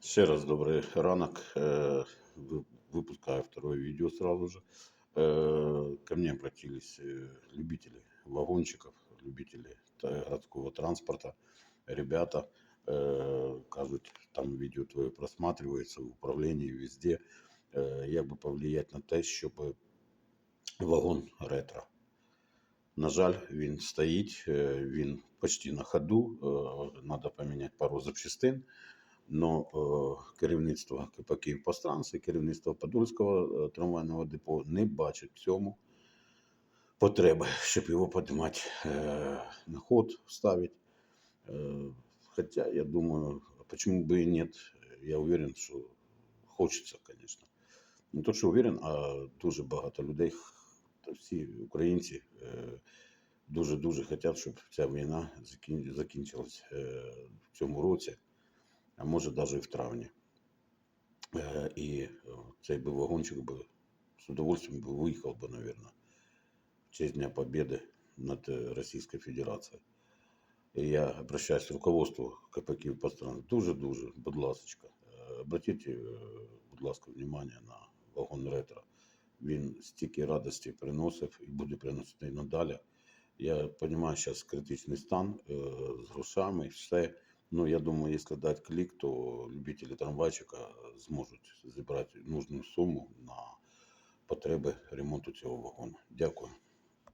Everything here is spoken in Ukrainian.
Ще раз добрий ранок. Э, вы- Выпускаю второе видео сразу же. Э, Ко мне обратились э, любители вагончиков, любители та- городского транспорта. Ребята э, кажуть, там видео твое просматривается в управлении везде. Э, Як би повлиять на те, щоб вагон ретро. На жаль, він стоїть, е, він почти на ходу. Треба поміняти пару запчастин. Но е, керівництво КП «Київпостранс» і керівництво Подольського е, трамвайного депо не бачать в цьому потреби, щоб його піднімати е, на ход, ставити. Хотя, я думаю, почему бы и нет, я уверен, що хочеться, конечно. Не то, що уверен, а дуже багато людей, всі українці дуже-дуже хочуть, щоб ця війна закінчилась в цьому році, а може навіть і в травні. Е, І е, цей би вагончик би з удовольствием би виїхав би, наверное, в честь Дня Победы над е, Російською Федерацією. І я обращаюсь к руководству КП «Київпостранс». Дуже-дуже, будь ласка, обратіть, е, будь ласка, внимание на вагон ретро. Він стільки радості приносив і буде приносити і надалі. Я розумію, зараз критичний стан з грошами, і все. Ну, я думаю, если дать клик, то любители трамвайчика зможуть зібрати нужну суму на потреби ремонту цього вагону. Дякую.